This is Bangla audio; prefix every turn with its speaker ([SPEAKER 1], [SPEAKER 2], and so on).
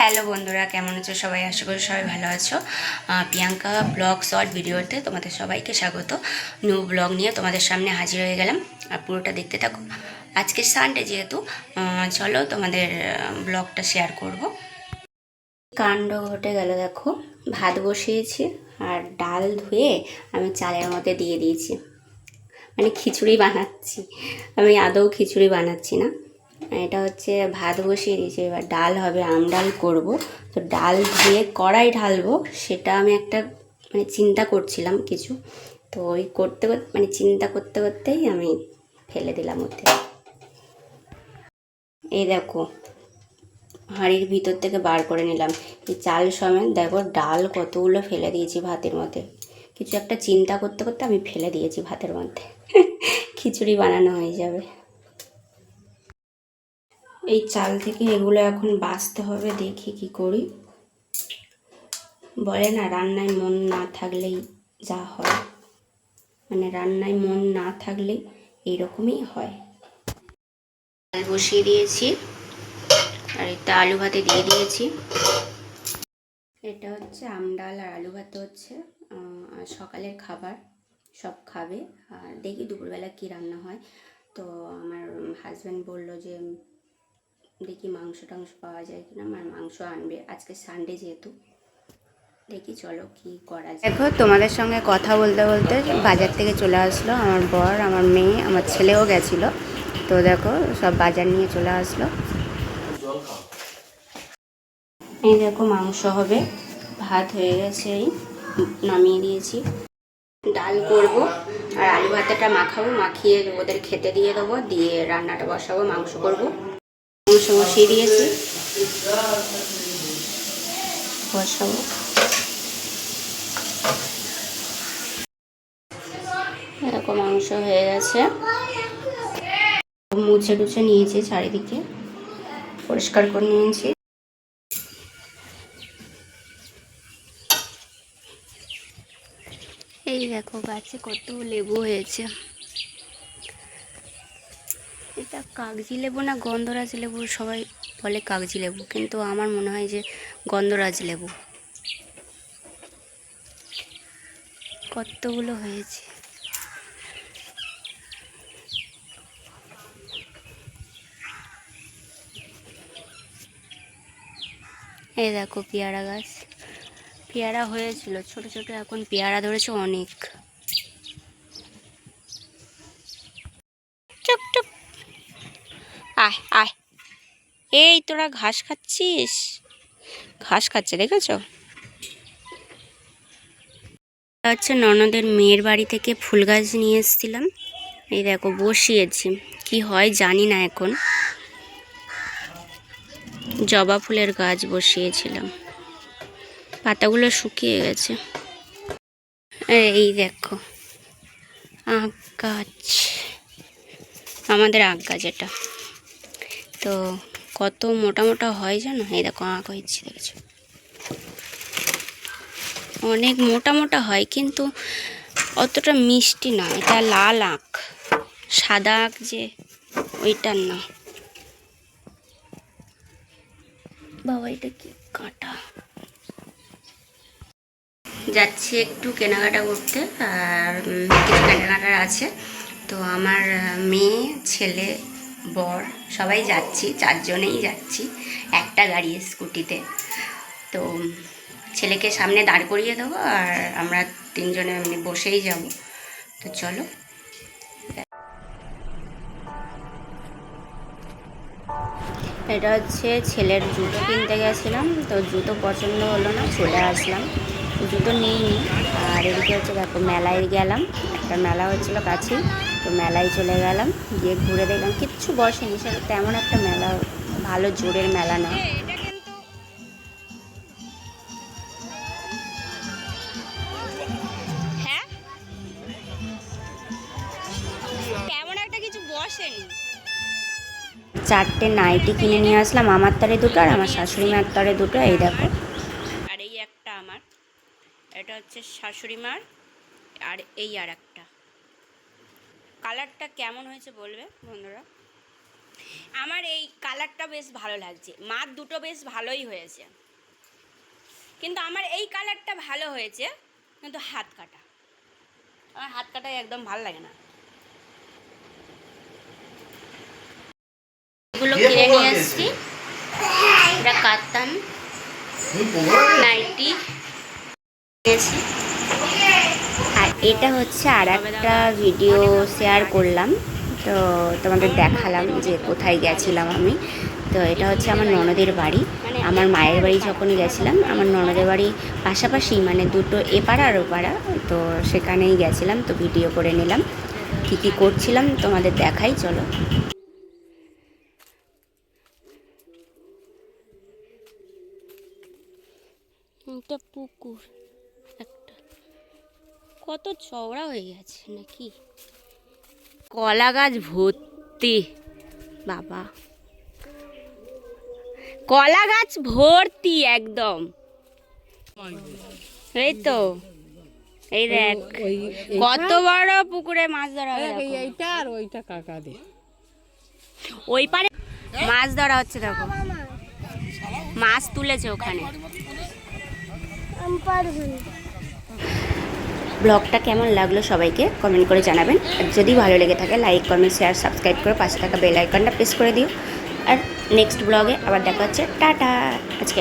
[SPEAKER 1] হ্যালো বন্ধুরা, কেমন আছো সবাই? আশা করি সবাই ভালো আছো। প্রিয়াঙ্কা ব্লগ শর্ট ভিডিওতে তোমাদের সবাইকে স্বাগত। নিউ ব্লগ নিয়ে তোমাদের সামনে হাজির হয়ে গেলাম। আর পুরোটা দেখতে থাকো। আজকে সানডে যেহেতু চলো তোমাদের ব্লগটা শেয়ার করব। কাণ্ড ঘটে গেল দেখো। ভাত বসিয়েছি আর ডাল ধুয়ে আমি চালের মধ্যে দিয়ে দিয়েছি। মানে খিচুড়ি বানাচ্ছি। আমি আদৌ খিচুড়ি বানাচ্ছি না। এটা হচ্ছে ভাত বসিয়ে দিয়েছি। এবার ডাল হবে, আম ডাল করব। তো ডাল ধুয়ে কড়াই ঢালবো, সেটা আমি একটা মানে চিন্তা করছিলাম কিছু। তো ওই করতে করতে মানে চিন্তা করতে করতেই আমি ফেলে দিলাম ওতে। এই দেখো, হাঁড়ির ভিতর থেকে বার করে নিলাম। এই চাল সমেত দেখো, ডাল কতগুলো ফেলে দিয়েছি ভাতের মধ্যে। কিছু একটা চিন্তা করতে করতে আমি ফেলে দিয়েছি ভাতের মধ্যে। খিচুড়ি বানানো হয়ে যাবে। এই চাল থেকে এগুলো এখন বাছতে হবে, দেখি কি করি। বলে না, রান্নায় মন না থাকলেই যা হয়। মানে রান্নায় মন না থাকলেই এইরকমই হয়। চাল বসিয়ে দিয়েছি, আর এটা আলু ভাতে দিয়ে দিয়েছি। এটা হচ্ছে আম ডাল আর আলু ভাতে হচ্ছে সকালের খাবার, সব খাবে। আর দেখি দুপুরবেলা কী রান্না হয়। তো আমার হাজব্যান্ড বলল যে দেখি মাংস টাংস পাওয়া যায় কিনা আমার মাংস আনবে। আজকে সানডে যেহেতু। দেখি চলো কি করা যায়। দেখো তোমাদের সঙ্গে কথা বলতে বলতে বাজার থেকে চলে আসলো আমার বর আমার মেয়ে আমার ছেলেও গেছিল। তো দেখো সব বাজার নিয়ে চলে আসলো। এই দেখো মাংস হবে। ভাত হয়ে গেছে এই নামিয়ে দিয়েছি। ডাল করব আর আলু ভাতেটা মাখাবো মাখিয়ে ওদের খেতে দিয়ে দেবো দিয়ে রান্নাটা বসাবো মাংস করব। মাংস বসিয়ে দিয়েছি বসাবো। এরকম মাংস হয়ে গেছে। মুছে টুছে নিয়েছি চারিদিকে। পরিষ্কার করে নিয়েছি। এই দেখো, গাছে কত লেবু হয়েছে। এটা কাগজি লেবু না গন্ধরাজ লেবু? সবাই বলে কাগজি লেবু, কিন্তু আমার মনে হয় যে গন্ধরাজ লেবু। কতগুলো হয়েছে? এই দেখো পেয়ারা গাছ। পেয়ারা হয়েছিল, ছোট ছোট, এখন পেয়ারা ধরেছে অনেক। চুপ চুপ। আয় আয়। এই, তোরা ঘাস খাচ্ছিস? ঘাস খাচ্ছে, দেখেছ? হচ্ছে ননদের মেয়ের বাড়ি থেকে ফুল গাছ নিয়ে এসেছিলাম। এই দেখো, বসিয়েছি। কি হয় জানি না এখন। জবা ফুলের গাছ বসিয়েছিলাম। পাতাগুলো শুকিয়ে গেছে। এই দেখো, আখ গাছ। আমাদের আখ গাছ এটা। তো কত মোটা মোটা হয় জানো? এই দেখো আঁকা হয়েছে দেখেছ? অনেক মোটা মোটা হয়, কিন্তু অতটা মিষ্টি না। এটা লাল আখ। সাদা আখ যে, ওইটার না। বাবা, এটা কি কাটা? যাচ্ছি একটু কেনাকাটা করতে, আর কিছু কেনাকাটার আছে। তো আমার মেয়ে, ছেলে বর, সবাই যাচ্ছি, চারজনেই যাচ্ছি, একটা গাড়ি, স্কুটিতে। তো ছেলেকে সামনে দাঁড় করিয়ে দেবো আর আমরা তিনজনে এমনি বসেই যাব। তো চলো। এটা হচ্ছে ছেলের জুতো কিনতে গেছিলাম, তো জুতো পছন্দ হলো না, চলে আসলাম। জুতো নিইনি, আর এদিকে হচ্ছে দেখো, মেলায় গেলাম। একটা মেলা হচ্ছিল কাছেই। তো মেলায় চলে গেলাম। গিয়ে ঘুরে দেখলাম। কিচ্ছু বসেনি সেটা তেমন একটা মেলা ভালো জোরের মেলা না।
[SPEAKER 2] হ্যাঁ?
[SPEAKER 1] চারটে নাইটি কিনে নিয়ে আসলাম আমার তারে দুটো আর আমার শাশুড়ি মার তারে দুটো এই দেখো। আর এই একটা আমার। এটা হচ্ছে শাশুড়ি মার আর এই আর একটা। কালারটা কেমন হয়েছে বলবে বন্ধুরা?
[SPEAKER 2] আমার এই কালারটা বেশ ভালো লাগছে। মাছ দুটো বেশ ভালোই হয়েছে। কিন্তু আমার এই কালারটা ভালো হয়েছে কিন্তু হাত কাটা। আমার হাত কাটা একদম ভালো লাগে না।
[SPEAKER 1] এগুলো কিনে নিয়ে? এসছি। এটা কাতান? নাইটি। নিয়েছি এটা হচ্ছে আর একটা ভিডিও শেয়ার করলাম। তো তোমাদের দেখালাম যে কোথায় গেছিলাম আমি। তো এটা হচ্ছে আমার ননদের বাড়ি। আমার মায়ের বাড়ি যখন গেছিলাম, আমার ননদের বাড়ি পাশাপাশি মানে দুটো এপাড়া আর ওপাড়া। তো সেখানেই গেছিলাম, তো ভিডিও করে নিলাম। কী কী করছিলাম তোমাদের দেখাই, চলো। পুকুর। কত চওড়া হয়ে গেছে নাকি? কলা গাছ ভর্তি। বাবা। কলা গাছ ভর্তি একদম। এই তো। এই দেখ কত বড় পুকুরে মাছ ধরা।
[SPEAKER 3] এইটা আর ওইটা কাকা দে।
[SPEAKER 1] ওই পারে মাছ ধরা হচ্ছে দেখো। মাছ তুলেছে ওখানে। ব্লগটা কেমন লাগল সবাইকে কমেন্ট করে জানাবেন। আর যদি ভালো লেগে থাকে, লাইক, কমেন্ট শেয়ার সাবস্ক্রাইব করে পাশে থাকা বেল আইকনটা প্রেস করে দিও। আর নেক্সট ব্লগে আবার দেখা হচ্ছে। টাটা! আজকে